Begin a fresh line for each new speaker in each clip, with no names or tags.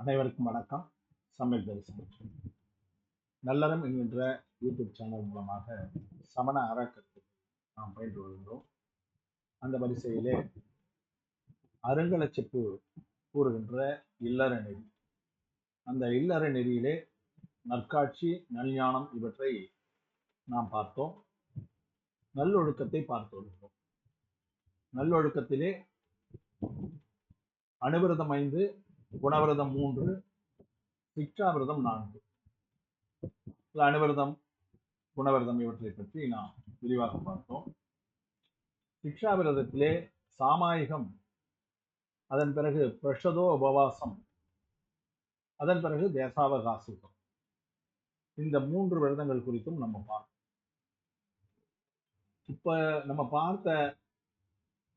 அனைவருக்கும் வணக்கம். சமையல் தரிசனம் நல்லறம் என்கின்ற யூடியூப் சேனல் மூலமாக சமண அறக்கருத்து நாம் பயின்று வருகின்றோம் அந்த வரிசையிலே அருங்கலச்சிப்பு கூறுகின்ற இல்லற நெறி. அந்த இல்லற நெறியிலே நற்காட்சி நல்ஞானம் இவற்றை நாம் பார்த்தோம். நல்லொழுக்கத்தை பார்த்து வருகிறோம். நல்லொழுக்கத்திலே அனுவிரதம் ஐந்து குணவிரதம் மூன்று சிக்ஷாவிரதம் நான்கு. அணுவிரதம் அனுவிரதம் குணவிரதம் இவற்றை பற்றி நாம் விரிவாக பார்த்தோம். சிக்ஷாவிரதத்திலே சாமாயிகம் அதன் பிறகு பிரஷதோ உபவாசம் அதன் பிறகு தேசாவகாசிகம் இந்த மூன்று விரதங்கள் குறித்தும் நம்ம பார்த்தோம் இப்ப நம்ம பார்த்த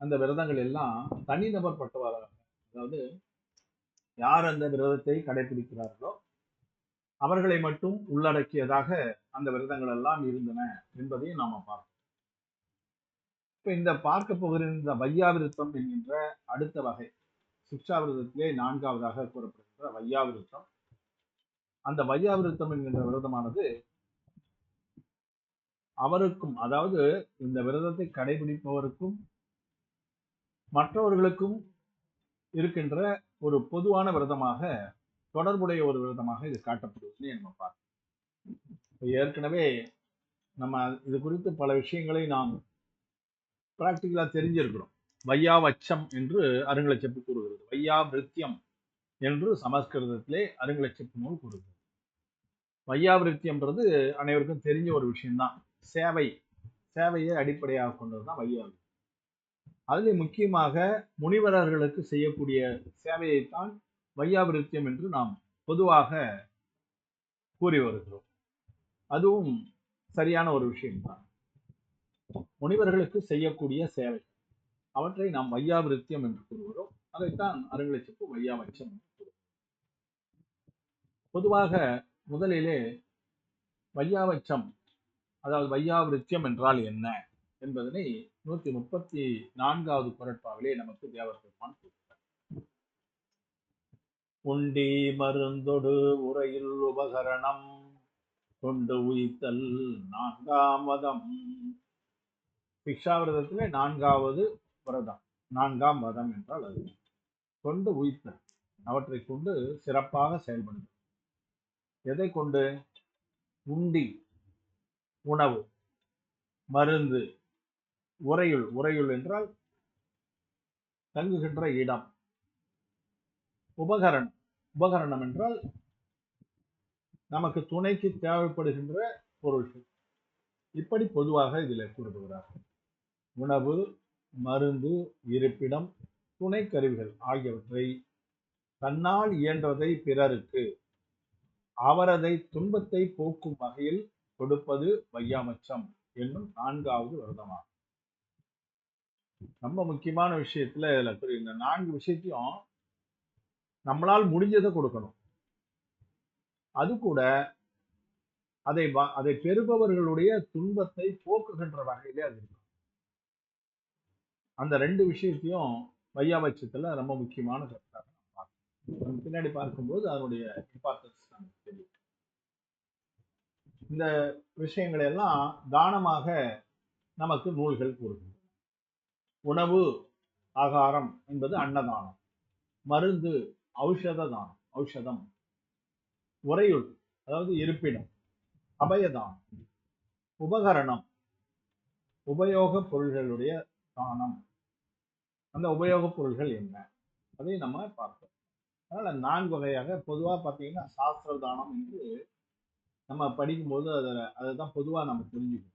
அந்த விரதங்கள் எல்லாம் தனிநபர் பட்டவராக அதாவது யார் அந்த விரதத்தை கடைபிடிக்கிறார்களோ அவர்களை மட்டும் உள்ளடக்கியதாக அந்த விரதங்கள் எல்லாம் இருந்தன என்பதையும் நாம பார்க்கணும். இப்ப இந்த பார்க்க போகிற இந்த வையாவிருத்தம் என்கின்ற அடுத்த வகை சிக்ஷாவிரதத்திலே நான்காவதாக கூறப்படுகின்ற வையாவிருத்தம். அந்த வையாவிருத்தம் என்கின்ற விரதமானது அவருக்கும் அதாவது இந்த விரதத்தை கடைபிடிப்பவருக்கும் மற்றவர்களுக்கும் இருக்கின்ற ஒரு பொதுவான விரதமாக தொடர்புடைய ஒரு விரதமாக இது காட்டப்படுவதுன்னு நம்ம பார்க்கணும். ஏற்கனவே நம்ம இது குறித்து பல விஷயங்களை நாம் பிராக்டிக்கலாக தெரிஞ்சிருக்கிறோம். வையாவச்சம் என்று அருங்கலச்செப்பு கூறுகிறது. வையா விருத்தியம் என்று சமஸ்கிருதத்திலே அருங்கலச்செப்பு நூல் கூறுகிறது. வையாவிருத்தியம்ன்றது அனைவருக்கும் தெரிஞ்ச ஒரு விஷயம்தான். சேவை சேவையை அடிப்படையாக கொண்டது தான் வையாவிருத்தி அதில் முக்கியமாக முனிவரர்களுக்கு செய்யக்கூடிய சேவையைத்தான் வையாபிருத்தியம் என்று நாம் பொதுவாக கூறி வருகிறோம். அதுவும் சரியான ஒரு விஷயம்தான். முனிவர்களுக்கு செய்யக்கூடிய சேவை. அவற்றை நாம் வையாவிருத்தியம் என்று கூறுகிறோம். அதைத்தான் அருங்கலச்சிப்பு வையாவச்சம் கூறுகிறோம். பொதுவாக முதலிலே வையாவச்சம் அதாவது வையாவிருத்தியம் என்றால் என்ன? என்பதனை நூத்தி முப்பத்தி நான்காவது குரட்பாவிலே நமக்கு தேவர் பெருமான் உண்டி மருந்தொடு உரையில் உபகரணம் கொண்டு உயித்தல் நான்காம் பிக்ஷாவிரதத்திலே நான்காவது விரதம் நான்காம் வதம் என்றால் அது. கொண்டு உயித்தல் அவற்றை கொண்டு சிறப்பாக செயல்படுது எதை கொண்டு? உண்டி உணவு மருந்து உறையுள் உறையுள் என்றால் தங்குகின்ற இடம். உபகரணம் உபகரணம் என்றால் நமக்கு துணைக்கு தேவைப்படுகின்ற பொருள்கள். இப்படி பொதுவாக இதில் கூறுகிறார். உணவு மருந்து இருப்பிடம் துணை கருவிகள் ஆகியவற்றை தன்னால் இயன்றதை பிறருக்கு அவரதை துன்பத்தை போக்கும் வகையில் கொடுப்பது வையாமச்சம் என்னும் நான்காவது வருடமாகும். ரொம்ப முக்கியமான விஷயத்துல இதுல இந்த நான்கு விஷயத்தையும் நம்மளால் முடிஞ்சதை கொடுக்கணும். அது கூட அதை அதை பெறுபவர்களுடைய துன்பத்தை போக்குகின்ற வகையிலே அது இருக்கும். அந்த ரெண்டு விஷயத்தையும் வையாபட்சத்தில் ரொம்ப முக்கியமான கருத்தாக நம்ம பார்க்கணும். பின்னாடி பார்க்கும்போது அதனுடைய இம்பார்ட்டன்ஸ் நமக்கு தெரியும். இந்த விஷயங்களை எல்லாம் தானமாக நமக்கு நூல்கள் கூறுகின்றன. உணவு ஆகாரம் என்பது அன்னதானம். மருந்து ஔஷத தானம் ஔஷதம். உறையுள் அதாவது இருப்பிடம் அபயதானம். உபகரணம் உபயோக பொருள்களுடைய தானம். அந்த உபயோக பொருள்கள் என்ன? அதை நம்ம பார்ப்போம். அதனால் நான்கு வகையாக பொதுவாக பார்த்தீங்கன்னா சாஸ்திர தானம் என்று நம்ம படிக்கும்போது அதில் அதை தான் பொதுவாக நம்ம தெரிஞ்சுக்கணும்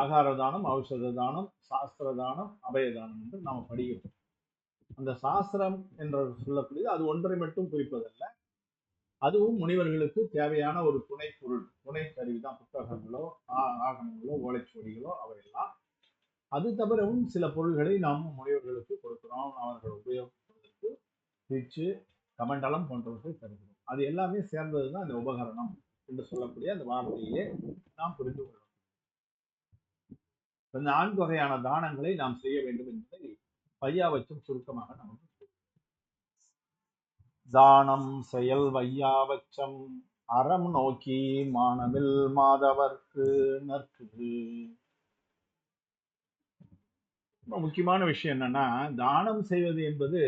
ஆகார தானம் ஔஷத தானம் சாஸ்திர தானம் அபயதானம் என்று நாம் படிக்கிறோம். அந்த சாஸ்திரம் என்று சொல்லக்கூடியது அது ஒன்றை மட்டும் குறிப்பதல்ல. அதுவும் முனிவர்களுக்கு தேவையான ஒரு துணை பொருள் துணை கருவி தான் புத்தகங்களோ ஆகணங்களோ ஓலைச்சுவடிகளோ அவையெல்லாம். அது தவிரவும் சில பொருள்களை நாம் முனிவர்களுக்கு கொடுக்கிறோம். அவர்கள் உபயோகப்படுவதற்கு பிரிச்சு கமண்டலம் போன்றவற்றை தருகிறோம். அது எல்லாமே சேர்ந்தது தான் இந்த உபகரணம் என்று சொல்லக்கூடிய அந்த வார்த்தையிலே நாம் புரிந்து கொள்ளணும் இந்த நான்கு வகையான தானங்களை நாம் செய்ய வேண்டும் என்பதை பையாவச்சம் சுருக்கமாக நமக்கு தானம் செயல் வையாவச்சம் அறம் நோக்கி மாணவில் மாதவர்க்கு நற்கு ரொம்ப முக்கியமான விஷயம் என்னன்னா தானம் செய்வது என்பது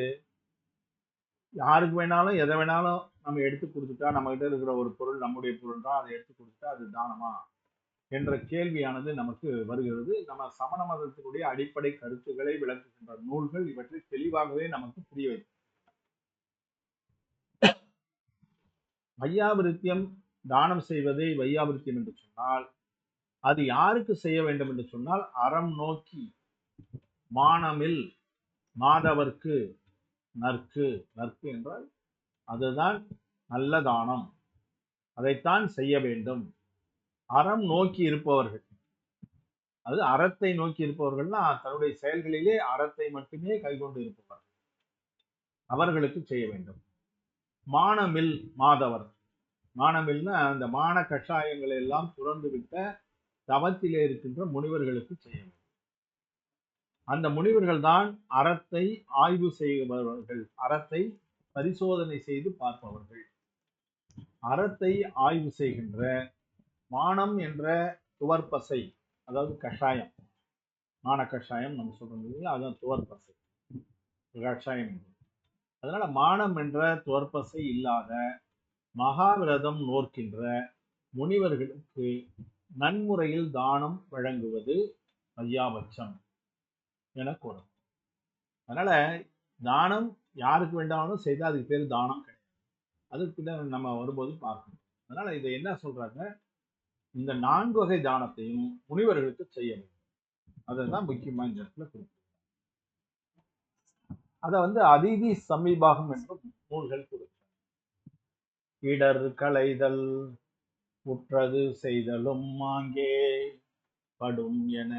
யாருக்கு வேணாலும் எதை வேணாலும் நம்ம எடுத்து கொடுத்துட்டா நம்ம கிட்ட இருக்கிற ஒரு பொருள் நம்முடைய பொருள் தான் அதை எடுத்து கொடுத்துட்டா அது தானமா? என்ற கேள்வியானது நமக்கு வருகிறது. நம்ம சமண மதத்தினுடைய அடிப்படை கருத்துக்களை விளக்குகின்ற நூல்கள் இவற்றை தெளிவாகவே நமக்கு புரிய வைக்கும். வையாபிருத்தியம் தானம் செய்வதை வையாபிருத்தியம் என்று சொன்னால் அது யாருக்கு செய்ய வேண்டும் என்று சொன்னால் அறம் நோக்கி மானமில் மாதவர்க்கு நற்கு நற்கு என்றால் அதுதான் நல்ல தானம். அதைத்தான் செய்ய வேண்டும். அறம் நோக்கி இருப்பவர்கள். அது அறத்தை நோக்கி இருப்பவர்கள்னா தன்னுடைய செயல்களிலே அறத்தை மட்டுமே கைகொண்டு இருப்பவர்கள். அவர்களுக்கு செய்ய வேண்டும். மானமில் மாதவர். மானமில்னா அந்த மான கஷாயங்களை எல்லாம் துறந்து விட்ட தவத்திலே இருக்கின்ற முனிவர்களுக்கு செய்ய வேண்டும். அந்த முனிவர்கள் தான் அறத்தை ஆய்வு செய்பவர்கள். அறத்தை பரிசோதனை செய்து பார்ப்பவர்கள். அறத்தை ஆய்வு செய்கின்ற மானம் என்ற துவர்பசை அதாவது கஷாயம். மான கஷாயம் நம்ம சொல்கிறோம் இல்லைங்களா? அதுதான் துவர்பசை கஷாயம் அதனால் மானம் என்ற துவர்பசை இல்லாத மகாவிரதம் நோக்கின்ற முனிவர்களுக்கு நன்முறையில் தானம் வழங்குவது ஐயாபட்சம் என கூறும் அதனால் தானம் யாருக்கு வேண்டாலும் செய்தால் அதுக்கு பேர் தானம் கிடையாது. அதுக்கு பின்னர் நம்ம வரும்போது பார்க்கணும். அதனால் இதை என்ன சொல்கிறாங்க இந்த நான்கு வகை தானத்தையும் முனிவர்களுக்கு செய்ய வேண்டும். அதுதான் முக்கியமா இந்த இடத்துல குறிப்பிடுறாங்க அதை வந்து அதிதி சமீபாகம் என்றும் நூல்கள் கொடுக்கிறார் இடர் களைதல் உற்றது செய்தலும் மாங்கே படும் என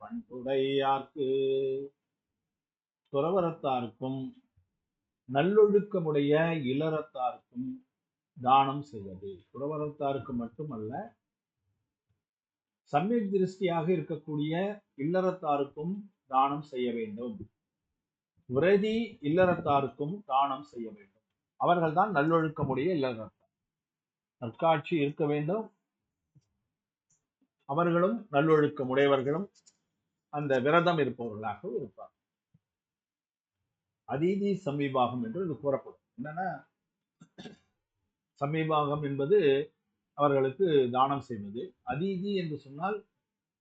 பண்புடையார்க்கு துறவரத்தாருக்கும் நல்லொழுக்கமுடைய இளரத்தாருக்கும் தானம் செய்வது. துறவரத்தாருக்கு மட்டுமல்ல சமயக் திருஷ்டியாக இருக்கக்கூடிய இல்லறத்தாருக்கும் தானம் செய்ய வேண்டும். விரதி இல்லறத்தாருக்கும் தானம் செய்ய வேண்டும். அவர்கள்தான் நல்லொழுக்கமுடைய இல்லறத்தார் நற்காட்சி இருக்க வேண்டும். அவர்களும் நல்லொழுக்கமுடையவர்களும் அந்த விரதம் இருப்பவர்களாக இருப்பார் அதீதி சமீபாகம் என்று இது கூறப்படும். என்னன்னா சமீபாகம் என்பது அவர்களுக்கு தானம் செய்வது. அதிதி என்று சொன்னால்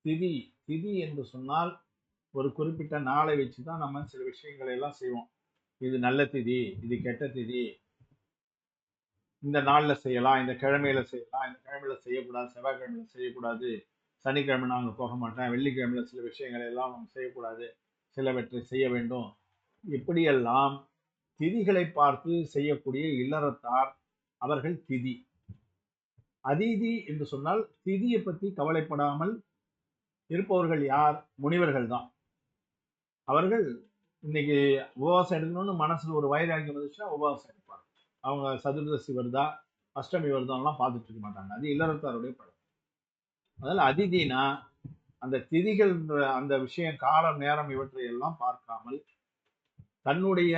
திதி. திதி என்று சொன்னால் ஒரு குறிப்பிட்ட நாளை வச்சு தான் நம்ம சில விஷயங்களை எல்லாம் செய்வோம். இது நல்ல திதி இது கெட்ட திதி. இந்த நாளில் செய்யலாம் இந்த கிழமையில செய்யலாம் இந்த கிழமையில செய்யக்கூடாது செவ்வாய்க்கிழமையில செய்யக்கூடாது சனிக்கிழமை நாங்க போக மாட்டேன் வெள்ளிக்கிழமையில சில விஷயங்களை எல்லாம் நம்ம செய்யக்கூடாது சிலவற்றை செய்ய வேண்டும். இப்படியெல்லாம் திதிகளை பார்த்து செய்யக்கூடிய இல்லறத்தார் அவர்கள் திதி. அதீதி என்று சொன்னால் திதியை பற்றி கவலைப்படாமல் இருப்பவர்கள் யார்? முனிவர்கள் தான் அவர்கள் இன்னைக்கு உபவாசம் எடுக்கணும்னு மனசில் ஒரு வைராகியம் வந்துச்சுன்னா உபவாசம் எடுப்பாங்க. அவங்க சதுர்தசி வருதா அஷ்டமி வருதான்லாம் பார்த்துட்டு இருக்க மாட்டாங்க. அது இல்லறத்தாருடைய பழக்கம் அதனால அதிதினா அந்த திதிகள் அந்த விஷயம் காலம் நேரம் இவற்றை எல்லாம் பார்க்காமல் தன்னுடைய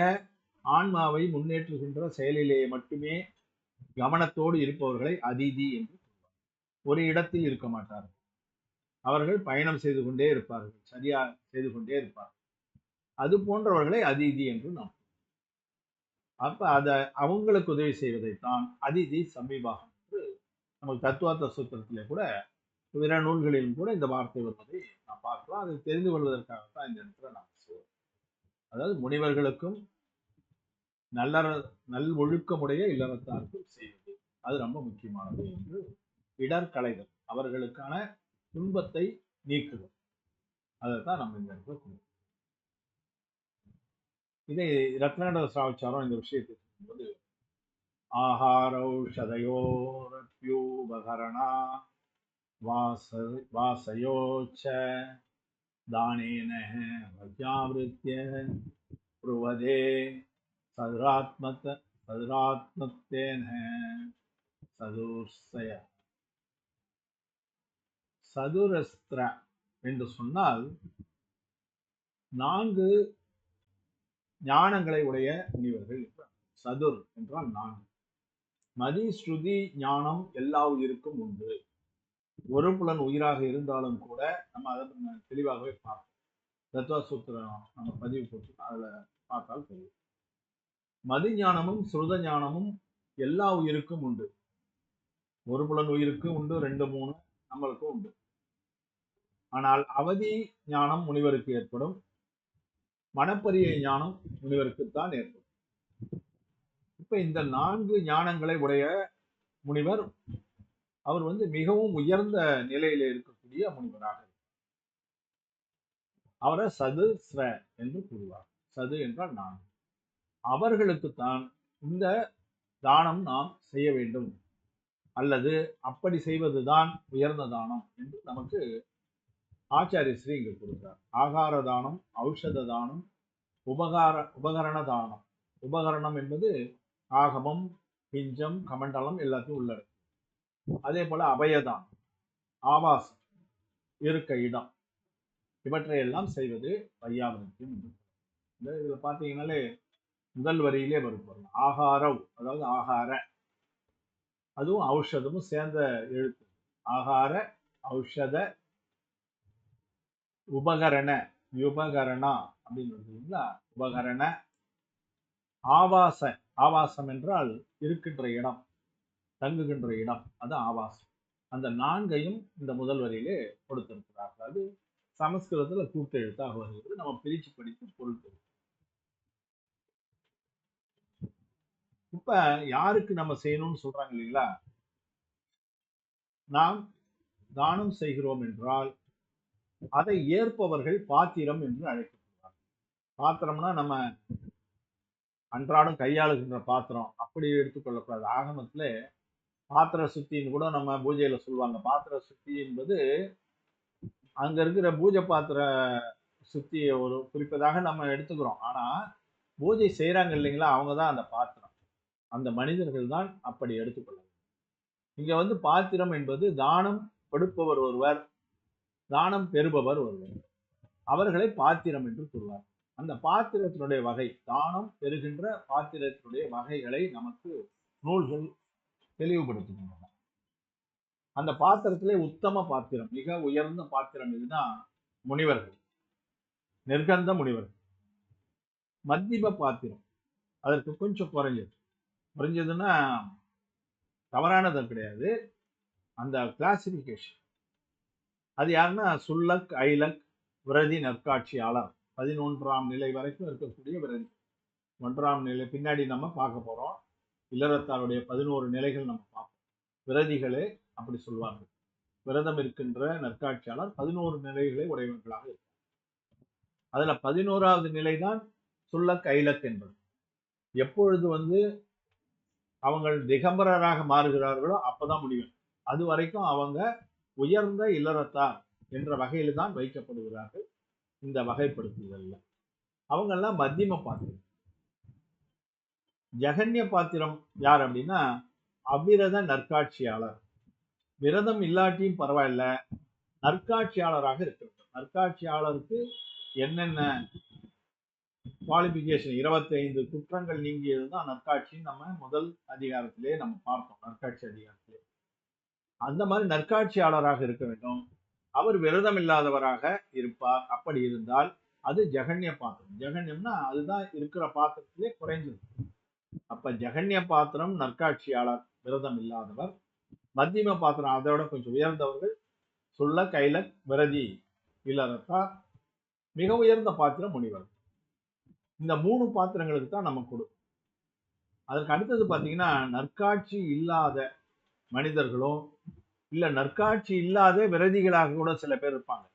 ஆன்மாவை முன்னேற்றுகின்ற செயலிலேயே மட்டுமே கவனத்தோடு இருப்பவர்களை அதிதி என்று ஒரு இடத்தில் இருக்க மாட்டார்கள். அவர்கள் பயணம் செய்து கொண்டே இருப்பார்கள். சரியா செய்து கொண்டே இருப்பார்கள். அது போன்றவர்களை அதிதி என்று நாம் அப்ப அத அவங்களுக்கு உதவி செய்வதைத்தான் அதிதி சமீபாகம் என்று நமக்கு தத்துவார்த்த சூத்திரத்திலே கூட பிற நூல்களிலும் கூட இந்த வார்த்தை வருவதை நாம் பார்க்கலாம். அதை தெரிந்து கொள்வதற்காகத்தான் இந்த இடத்துல நாம் சொல்வோம். அதாவது முனிவர்களுக்கும் நல்லற நல் ஒழுக்கமுடைய இல்லறத்தாருக்கு செய்வது. அது ரொம்ப முக்கியமானது என்று இடர் களைதல் அவர்களுக்கான துன்பத்தை நீக்குதல். அதை தான் நம்ம இந்த இடத்துல கொடுக்கணும் இதை ரத்னாடர சாவிச்சாரம் இந்த விஷயத்தை சொல்லும்போது ஆஹாரௌஷதயோரப்யூபகரணா வாச வாசயோச்ச தானேன பிரஜாவிருத்திய புருவதே சதுராத்மத்த சதுராத்மத்தேன சதுர்சய. சதுரஸ்திர என்று சொன்னால் நான்கு ஞானங்களை உடைய முனிவர்கள் சதுர் என்றால் நான்கு. மதி ஸ்ருதி ஞானம் எல்லா உயிருக்கும் உண்டு ஒரு புலன் உயிராக இருந்தாலும் கூட நம்ம அதை நம்ம தெளிவாகவே பார்ப்போம். தத்வா சூத்திரம் நம்ம பதிவு போட்டு அதுல பார்த்தால் தெரியும். மதி ஞானமும் ஸ்ருத ஞானமும் எல்லா உயிருக்கும் உண்டு. ஒரு புலன் உயிருக்கு உண்டு ரெண்டு மூணு நம்மளுக்கும் உண்டு. ஆனால் அவதி ஞானம் முனிவருக்கு ஏற்படும். மனப்பரிய ஞானம் முனிவருக்குத்தான் ஏற்படும். இப்ப இந்த நான்கு ஞானங்களை உடைய முனிவர் அவர் வந்து மிகவும் உயர்ந்த நிலையில இருக்கக்கூடிய முனிவராக அவரை சது ஸ்ர என்று கூறுவார். சது என்றால் நான்கு. அவர்களுக்குத்தான் இந்த தானம் நாம் செய்ய வேண்டும். அல்லது அப்படி செய்வதுதான் உயர்ந்த தானம் என்று நமக்கு ஆச்சாரிய ஸ்ரீ இங்கு கொடுக்கிறார் ஆகார தானம் ஔஷத தானம் உபகார உபகரண தானம். உபகரணம் என்பது ஆகமம் பிஞ்சம் கமண்டலம் எல்லாத்தையும் உள்ளடக்கும். அதே போல அபயதானம் ஆவாசம் இருக்க இடம் இவற்றையெல்லாம் செய்வது வையாபனியம் இந்த இதில் பார்த்தீங்கன்னாலே முதல் வரியிலே வரும் பொருள் ஆகாரவ் அதாவது ஆகார. அதுவும் ஔஷதமும் சேர்ந்த எழுத்து. ஆகார ஔஷத உபகரண உபகரணா அப்படின்னு இல்லைங்களா? உபகரண ஆவாச ஆவாசம் என்றால் இருக்கின்ற இடம் தங்குகின்ற இடம் அது ஆவாசம். அந்த நான்கையும் இந்த முதல் வரியிலே கொடுத்திருக்கிறார்கள். அது சமஸ்கிருதத்தில் கூட்டெழுத்தாக வருகிறது. நம்ம பிரிச்சு படித்து பொருள் இப்ப யாருக்கு நம்ம செய்யணும்னு சொல்றாங்க இல்லைங்களா? நாம் தானம் செய்கிறோம் என்றால் அதை ஏற்பவர்கள் பாத்திரம் என்று அழைக்கப்படுவார் பாத்திரம்னா நம்ம அன்றாடம் கையாளுகின்ற பாத்திரம். அப்படி எடுத்துக்கொள்ளக்கூடாது ஆகமத்துல பாத்திர சுத்தின்னு கூட நம்ம பூஜையில சொல்லுவாங்க. பாத்திர சுத்தி என்பது அங்க இருக்கிற பூஜை பாத்திர சுத்தியை ஒரு குறிப்பதாக நம்ம எடுத்துக்கிறோம். ஆனா பூஜை செய்யறாங்க இல்லைங்களா? அவங்க தான் அந்த பாத்திரம். அந்த மனிதர்கள் தான் அப்படி எடுத்துக்கொள்ள இங்க வந்து பாத்திரம் என்பது தானம் கொடுப்பவர் ஒருவர் தானம் பெறுபவர் ஒருவர். அவர்களை பாத்திரம் என்று கூறுவார். அந்த பாத்திரத்தினுடைய வகை தானம் பெறுகின்ற பாத்திரத்தினுடைய வகைகளை நமக்கு நூல்கள் தெளிவுபடுத்துகின்றன. அந்த பாத்திரத்திலே உத்தம பாத்திரம் மிக உயர்ந்த பாத்திரம் எதுனா முனிவர்கள். நிர்கந்த முனிவர்கள். மத்திப பாத்திரம். அதற்கு கொஞ்சம் குறைஞ்சது. குறைஞ்சதுன்னா தவறானது கிடையாது. அந்த கிளாசிஃபிகேஷன் அது யாருன்னா சுல்லக் ஐலக் விரதி நற்காட்சியாளர். பதினொன்றாம் நிலை வரைக்கும் இருக்கக்கூடிய விரதி. ஒன்றாம் நிலை பின்னாடி நம்ம பார்க்க போகிறோம் இல்லறத்தாருடைய பதினோரு நிலைகள் நம்ம பார்ப்போம். விரதிகளே அப்படி சொல்வார்கள். விரதம் இருக்கின்ற நற்காட்சியாளர் பதினோரு நிலைகளை உடையவர்களாக இருக்கும் அதில் பதினோராவது நிலை தான் சுல்லக் ஐலக் என்பது. எப்பொழுது வந்து அவங்க திகம்பரராக மாறுகிறார்களோ அப்பதான் முடியும். அது வரைக்கும் அவங்க உயர்ந்த இல்லறத்தார் என்ற வகையில தான் வைக்கப்படுகிறார்கள். இந்த வகைப்படுத்துதல்ல அவங்க எல்லாம் மத்தியம பாத்திரம். ஜெகன்ய பாத்திரம் யார் அப்படின்னா அவிரத நற்காட்சியாளர். விரதம் இல்லாட்டியும் பரவாயில்ல நற்காட்சியாளராக இருக்கிறது நற்காட்சியாளருக்கு என்னென்ன குவாலிபிகேஷன் 25 குற்றங்கள் நீங்கியது தான் நற்காட்சி நம்ம முதல் அதிகாரத்திலே நம்ம பார்த்தோம். நற்காட்சி அதிகாரத்திலே. அந்த மாதிரி நற்காட்சியாளராக இருக்க வேண்டும். அவர் விரதம் இல்லாதவராக இருப்பார். அப்படி இருந்தால் அது ஜெகன்ய பாத்திரம். ஜெகன்யம்னா அதுதான் இருக்கிற பாத்திரத்திலே குறைஞ்சது. அப்ப ஜெகன்ய பாத்திரம் நற்காட்சியாளர் விரதம் இல்லாதவர் மத்தியம பாத்திரம் அதோட கொஞ்சம் உயர்ந்தவர்கள் சொல்ல கைல விரதி இல்லறத்தார் மிக உயர்ந்த பாத்திரம் முனிவர் இந்த மூணு பாத்திரங்களுக்கு தான் நம்ம கொடுக்கும் அதற்கு அடுத்தது பார்த்தீங்கன்னா நற்காட்சி இல்லாத மனிதர்களும் இல்லை நற்காட்சி இல்லாத விரதிகளாக கூட சில பேர் இருப்பாங்க.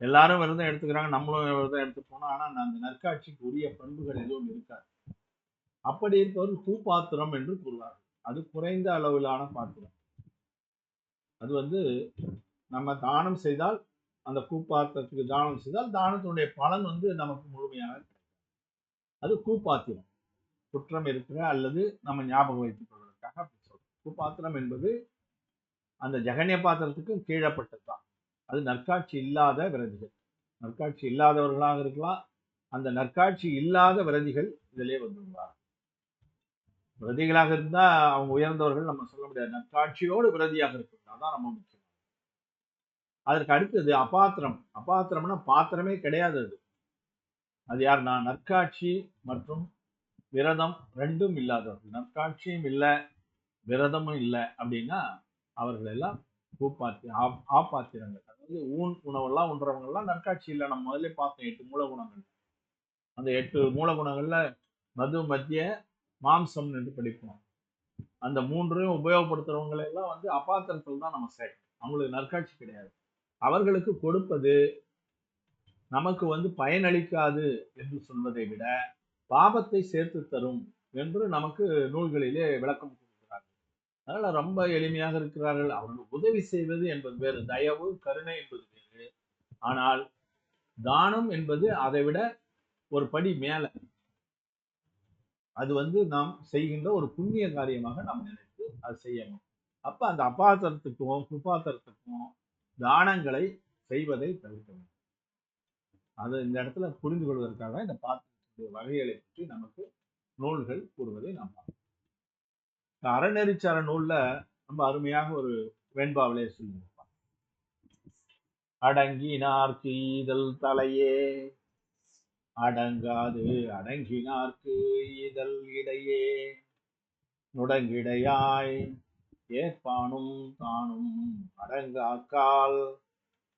எல்லாரும் விரதம் எடுத்துக்கிறாங்க நம்மளும் விரதம் எடுத்து ஆனால் அந்த நற்காட்சிக்கு உரிய பண்புகள் எதுவும் இருக்காது. அப்படி இருப்பவர் பூப்பாத்திரம் என்று கூறுவார் அது குறைந்த அளவிலான பாத்திரம். அது வந்து நம்ம தானம் செய்தால் அந்த கூப்பாத்திரத்துக்கு தானம் செய்தால் தானத்தினுடைய பலன் வந்து நமக்கு முழுமையாக அது கூப்பாத்திரம். குற்றம் இருக்கிற அல்லது நம்ம ஞாபகம் வைத்துக் கொள்வதற்காக அப்படி சொல்றோம். கூப்பாத்திரம் என்பது அந்த ஜெகன்ய பாத்திரத்துக்கு கீழப்பட்டது தான் அது நற்காட்சி இல்லாத விரதிகள். நற்காட்சி இல்லாதவர்களாக இருக்கலாம். அந்த நற்காட்சி இல்லாத விரதிகள் இதிலே வந்துள்ளார் விரதிகளாக இருந்தா அவங்க உயர்ந்தவர்கள் நம்ம சொல்ல முடியாது. நற்காட்சியோடு விரதியாக இருக்கிறது. அதான் நம்ம முக்கியம். அதற்கு அடுத்தது அபாத்திரம். அபாத்திரம்னா பாத்திரமே கிடையாது அது. அது யாருன்னா நற்காட்சி மற்றும் விரதம் ரெண்டும் இல்லாதவர்கள். நற்காட்சியும் இல்லை விரதமும் இல்லை அப்படின்னா அவர்கள் எல்லாம் பூப்பாத்தி ஆ- ஆப்பாத்திரங்கள். அதாவது ஊன் உணவெல்லாம் உண்றவங்கெல்லாம் நற்காட்சி இல்லை. நம்ம முதல்ல பார்த்தோம் எட்டு மூல குணங்கள் அந்த எட்டு மூல குணங்களில் மது மத்திய மாம்சம் என்று படிப்போம். அந்த மூன்றையும் உபயோகப்படுத்துறவங்களெல்லாம் வந்து அபாத்திரத்தில் தான் நம்ம சேர்க்கணும். அவங்களுக்கு நற்காட்சி கிடையாது. அவர்களுக்கு கொடுப்பது நமக்கு வந்து பயனளிக்காது என்று சொல்வதை விட பாபத்தை சேர்த்து தரும் என்று நமக்கு நூல்களிலே விளக்கம் கொடுக்கிறார்கள். அதனால ரொம்ப எளிமையாக இருக்கிறார்கள். அவர்கள் உதவி செய்வது என்பது வேறு தயவு கருணை என்பது வேறு. ஆனால் தானம் என்பது அதை விட ஒரு படி மேல. அது வந்து நாம் செய்கின்ற ஒரு புண்ணிய காரியமாக நாம் நினைத்து அது செய்யணும். அப்ப அந்த அபாத்திரத்துக்கும் குபாத்திரத்துக்கும் தானங்களை செய்வதை தவிர்க்க வேண்டும். அது இந்த இடத்துல புரிந்து கொள்வதற்காக இந்த பாத்திரத்துடைய வகைகளை பற்றி நமக்கு நூல்கள் கூறுவதை நாம் பார்க்கிறோம். இந்த அறநெறிச்சார நூல்ல ரொம்ப அருமையாக ஒரு வெண்பாவிலே சொல்லியிருப்பார் அடங்கினார்க்கு ஈதல் தலையே அடங்காது அடங்கினார்க்கு இதழ் இடையே நுடங்கிடையாய் ஏற்பானும் தானும் அடங்காக்கால்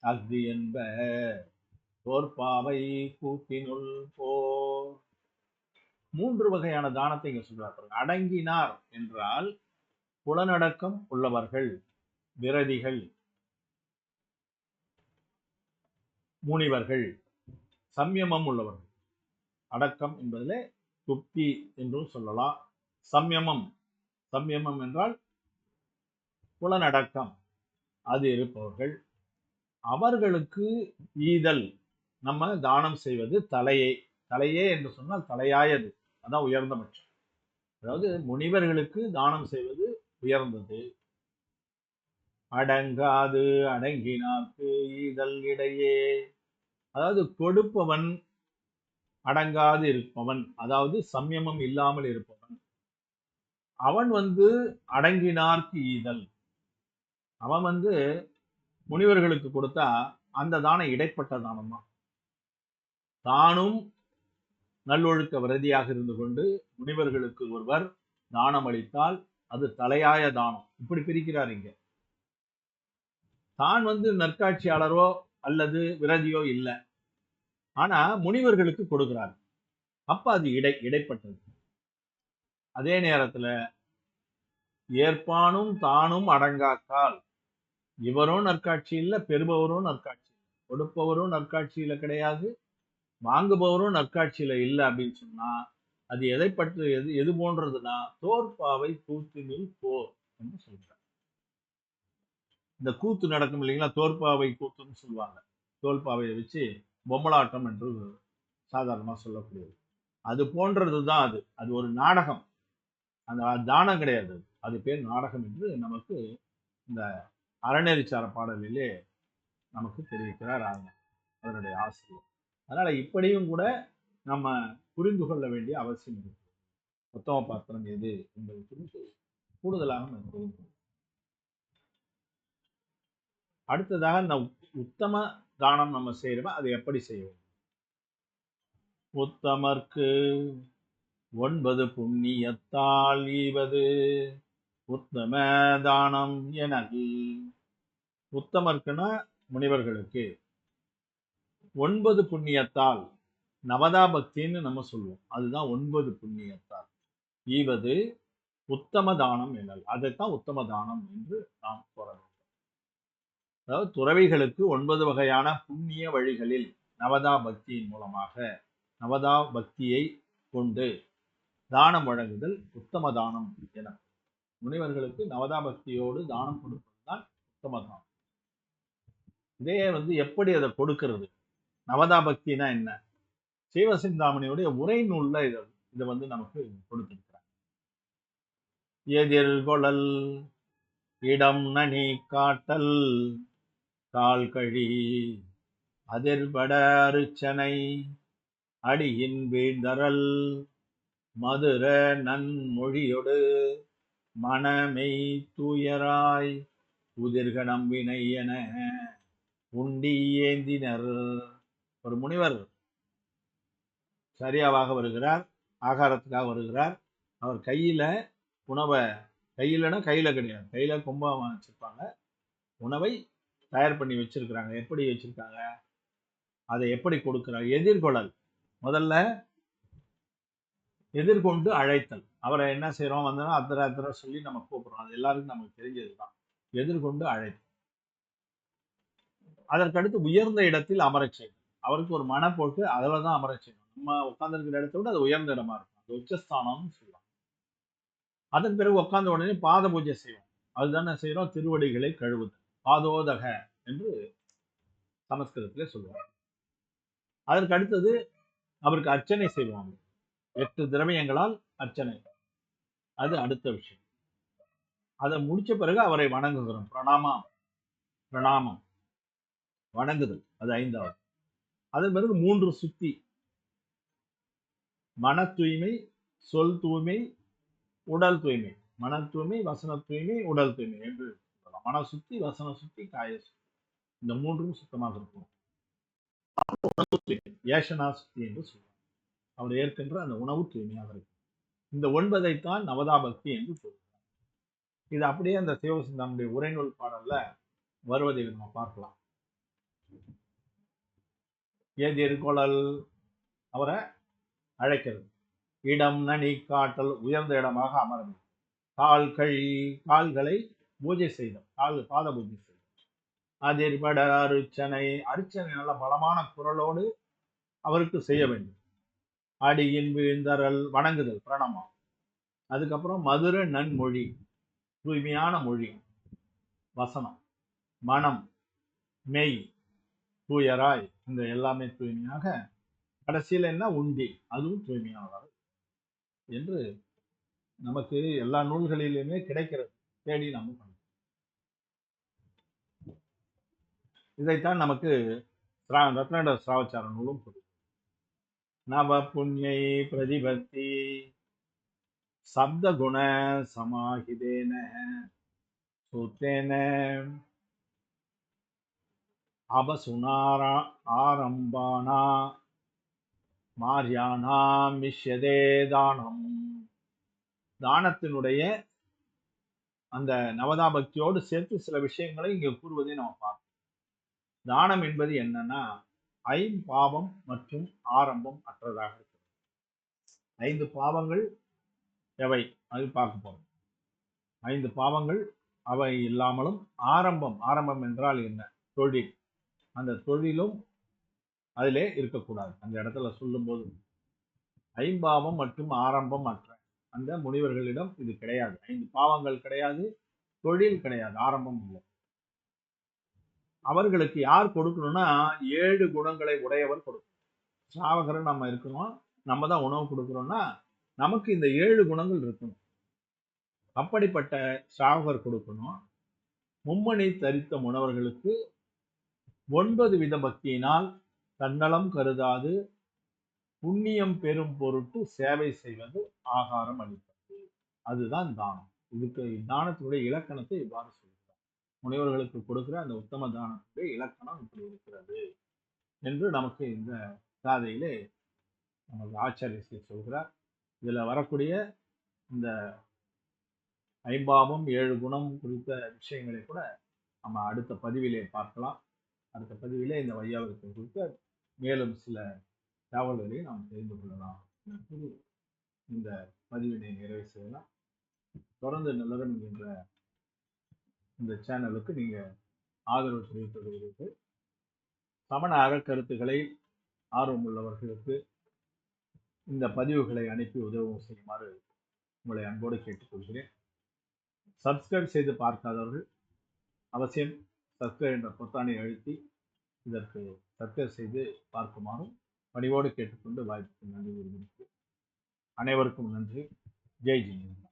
அஃது என்ப தோற்பாவை கூட்டினுள் போர் மூன்று வகையான தானத்தை இங்க சொல்றாரு அடங்கினார் என்றால் புலனடக்கம் உள்ளவர்கள் விரதிகள் முனிவர்கள் சம்யமம் உள்ளவர்கள். அடக்கம் என்பதிலே துப்தி என்றும் சொல்லலாம். சம்யமம். சம்யமம் என்றால் புலனடக்கம். அது இருப்பவர்கள். அவர்களுக்கு ஈதல். நம்ம தானம் செய்வது தலையை தலையே என்று சொன்னால் தலையாயது. அதான் உயர்ந்தபட்சம் அதாவது முனிவர்களுக்கு தானம் செய்வது உயர்ந்தது. அடங்காது அடங்கினார்க்கு ஈதல் இடையே. அதாவது கொடுப்பவன் அடங்காது இருப்பவன் அதாவது சம்யமம் இல்லாமல் இருப்பவன். அவன் வந்து அடங்கினார்க்கு ஈதல். அவன் வந்து முனிவர்களுக்கு கொடுத்தா அந்த தானம் இடைப்பட்ட தானம் தான் தானும் நல்லொழுக்க விரதியாக இருந்து கொண்டு முனிவர்களுக்கு ஒருவர் தானம் அளித்தால் அது தலையாய தானம். இப்படி பிரிக்கிறார் இங்க. தான் வந்து நற்காட்சியாளரோ அல்லது விரதியோ இல்லை. ஆனா முனிவர்களுக்கு கொடுக்கிறார். அப்ப அது இடை இடைப்பட்டது. அதே நேரத்துல ஏற்பானும் தானும் அடங்காக்கால். இவரும் நற்காட்சி இல்லை பெறுபவரும் நற்காட்சி கொடுப்பவரும் நற்காட்சியில கிடையாது. வாங்குபவரும் நற்காட்சியில் இல்லை அப்படின்னு சொன்னால் அது எதை பற்றி எது எது போன்றதுன்னா தோற்பாவை கூத்தினில் போர் என்று சொல்கிறார் இந்த கூத்து நடக்கும் இல்லைங்களா? தோற்பாவை கூத்துன்னு சொல்லுவாங்க. தோல்பாவையை வச்சு பொம்மலாட்டம் என்று சாதாரணமாக சொல்லக்கூடியது. அது போன்றது தான் அது. அது ஒரு நாடகம். அந்த தானம் கிடையாது. அது. பேர் நாடகம் என்று நமக்கு இந்த அறநெறிச்சார பாடலிலே நமக்கு தெரிவிக்கிறார் அதனுடைய ஆசிரியர். அதனால் இப்படியும் கூட நம்ம புரிந்து கொள்ள வேண்டிய அவசியம் இருக்கு. உத்தம பாத்திரம் எது என்பது குறித்து கூடுதலாக நான் தெரிந்து அடுத்ததாக இந்த உத்தம தானம் நம்ம செய்கிறோமோ அதை எப்படி செய்வோம் உத்தமர்க்கு ஒன்பது புண்ணியத்தால் ஈவது. உத்தம தானம் எனல். உத்தமர்க்குன்னா முனிவர்களுக்கு ஒன்பது புண்ணியத்தால் நவதா பக்தின்னு நம்ம சொல்லுவோம். அதுதான் ஒன்பது புண்ணியத்தால். ஈவது உத்தம தானம் எனல். அதைத்தான் உத்தம தானம் என்று நாம் கூற வேண்டும். அதாவது துறவிகளுக்கு ஒன்பது வகையான புண்ணிய வழிகளில் நவதா பக்தியின் மூலமாக நவதா பக்தியை கொண்டு தானம் வழங்குதல் உத்தம தானம் என. முனிவர்களுக்கு நவதா பக்தியோடு தானம் கொடுப்பதுதான் உத்தம தானம். இதே வந்து எப்படி அதை கொடுக்கிறது? நவதா பக்தினா என்ன? சீவசிந்தாமணியுடைய உரை நூல்ல இதை இதை வந்து நமக்கு கொடுத்திருக்கிறாங்க எதிர்கொழல் இடம் நனி காட்டல் கால் கழி அதிர்பட அருச்சனை அடியின் வீழ்தரல் மதுர நன்மொழியொடு மனமெய் தூயராய் உதிர்க நம்பினை என உண்டி ஏந்தினர். ஒரு முனிவர் சரியாவாக வருகிறார் ஆகாரத்துக்காக வருகிறார். அவர் கையில உணவை கையிலனா கையில கிடையாது. கையில கும்பம் வச்சிருப்பாங்க. உணவை தயார் பண்ணி வச்சிருக்கிறாங்க. எப்படி வச்சிருக்காங்க? அதை எப்படி கொடுக்குறாங்க எதிர்கொள்ளல். முதல்ல எதிர்கொண்டு அழைத்தல். அவரை என்ன செய்கிறோம் வந்தோம்னா அத்தனை அத்தனை சொல்லி நம்ம கூப்பிடுறோம். அது எல்லாருக்கும் நமக்கு தெரிஞ்சதுதான். எதிர்கொண்டு அழைத்தல். அதற்கடுத்து உயர்ந்த இடத்தில் அமரச் செய்தல் அவருக்கு ஒரு மன போட்டு அதில் தான் அமரச் செய்யணும். நம்ம உட்காந்துருக்கிற இடத்த விட அது உயர்ந்த இடமா இருக்கும். அது உச்சஸ்தானம்னு சொல்லலாம் அதன் பிறகு உட்கார்ந்த உடனே பாத பூஜை செய்வோம். அதுதானே செய்யறோம்? திருவடிகளை கழுவுதல். பாதோதக என்று சமஸ்கிருதத்திலே சொல்லுவாங்க. அதற்கு அடுத்தது அவருக்கு அர்ச்சனை செய்வாங்க. எட்டு திரவியங்களால் அர்ச்சனை. அது அடுத்த விஷயம். அதை முடிச்ச பிறகு அவரை வணங்குகிறோம். பிரணாமம். பிரணாமம். வணங்குதல். அது ஐந்தாவது. அதன் பிறகு மூன்று சுத்தி. மன தூய்மை சொல் தூய்மை உடல் தூய்மை. மன தூய்மை வசன தூய்மை உடல் தூய்மை என்று சொல்லலாம். மன சுத்தி வசன சுத்தி காய சுத்தி. இந்த மூன்றும் சுத்தமாக இருக்கும். ஏஷனா சுத்தி என்று சொல்லுவார் அவர் ஏற்கின்ற அந்த உணவு தூய்மையாக இருக்கும். இந்த ஒன்பதைத்தான் நவதாபக்தி என்று சொல்லுவார் இது அப்படியே அந்த சிவசிந்தானுடைய உரைநூல் பாடல்ல வருவதை நம்ம பார்க்கலாம். எதிர்கொள்ளல் அவரை அழைக்கிறது. இடம் நனி காட்டல் உயர்ந்த இடமாக அமரும் கால் கழி கால்களை பூஜை செய்தோம் கால் பாத பூஜை செய்தோம் அதிர்பட அர்ச்சனை அர்ச்சனை நல்ல பலமான குரலோடு அவருக்கு செய்ய வேண்டும். அடியின் வீழ்ந்தரல் வணங்குதல் பிரணமம். அதுக்கப்புறம் மதுர நன்மொழி தூய்மையான மொழி வசனம் மனம் மெய் தூயராய் இந்த எல்லாமே தூய்மையாக கடைசியில் என்ன? உண்டி. அதுவும் தூய்மையானதாக என்று நமக்கு எல்லா நூல்களிலுமே கிடைக்கிறது. தேடி நம்ம பண்ணணும் இதைத்தான் நமக்கு ஸ்ரா- ரத்னட சிராவச்சார நூலும் கொடுக்கும் நவ புண்ணியை பிரதிபத்தி சப்த குண சமாஹிதேன சூத்தேன அபசுனாரா ஆரம்பானா மாரியானாம் மிஷ்யதே தானம். தானத்தினுடைய அந்த நவதா பக்தியோடு சேர்த்து சில விஷயங்களை இங்கே கூறுவதை நம்ம பார்ப்போம். தானம் என்பது என்னன்னா ஐம்பாவம் மற்றும் ஆரம்பம் அற்றதாக இருக்கிறது. ஐந்து பாவங்கள் எவை? அது பார்க்க போகிறோம் ஐந்து பாவங்கள் அவை இல்லாமலும் ஆரம்பம் ஆரம்பம் என்றால் என்ன? தொழில். அந்த தொழிலும் அதிலே இருக்கக்கூடாது. அந்த இடத்துல சொல்லும்போது ஐம்பாவம் மற்றும் ஆரம்பம் அற்ற அந்த முனிவர்களிடம் இது கிடையாது. ஐந்து பாவங்கள் கிடையாது தொழில் கிடையாது ஆரம்பம் இல்லை. அவர்களுக்கு யார் கொடுக்கணும்னா ஏழு குணங்களை உடையவர் கொடுக்கணும். சாவகர் நம்ம இருக்கணும் நம்ம தான் உணவு கொடுக்குறோம்னா நமக்கு இந்த ஏழு குணங்கள் இருக்கணும். அப்படிப்பட்ட சாவகர் கொடுக்கணும். மும்மணி தரித்த உணவர்களுக்கு ஒன்பது வித பக்தியினால் தன்னலம் கருதாது புண்ணியம் பெறும் பொருட்டு சேவை செய்வது ஆகாரம் அளிப்பது. அதுதான் தானம். இதுக்கு தானத்தினுடைய இலக்கணத்தை இவ்வாறு சொல்கிறார். முனிவர்களுக்கு கொடுக்கிற அந்த உத்தம தானத்துடைய இலக்கணம் இப்படி இருக்கிறது என்று நமக்கு இந்த காதையிலே நமக்கு ஆச்சாரிய சொல்கிறார். இதில் வரக்கூடிய இந்த ஐம்பாவம் ஏழு குணம் குறித்த விஷயங்களை கூட நம்ம அடுத்த பதிவிலே பார்க்கலாம். அடுத்த பதிவிலே இந்த வையாவிற்கு குறித்த மேலும் சில தகவல்களை நாம் தெரிந்து கொள்ளலாம். இந்த பதிவினை நிறைவு செய்யலாம். தொடர்ந்து நல்லதன் என்ற இந்த சேனலுக்கு நீங்கள் ஆதரவு தெரிவித்து வருகிறீர்கள் சமண அறக்கருத்துக்களை ஆர்வம் உள்ளவர்களுக்கு இந்த பதிவுகளை அனுப்பி உதவும் செய்யுமாறு உங்களை அன்போடு கேட்டுக்கொள்கிறேன். சப்ஸ்கிரைப் செய்து பார்க்காதவர்கள் அவசியம் சப்ஸ்கிரைப் என்ற பொத்தானை அழுத்தி இதற்கு சப்ஸ்கிரைப் செய்து பார்க்குமாறும் பணிவோடு கேட்டுக்கொண்டு வாய்ப்புக்கு நன்றி கூறுகிறேன். அனைவருக்கும் நன்றி. ஜெய் ஜெய்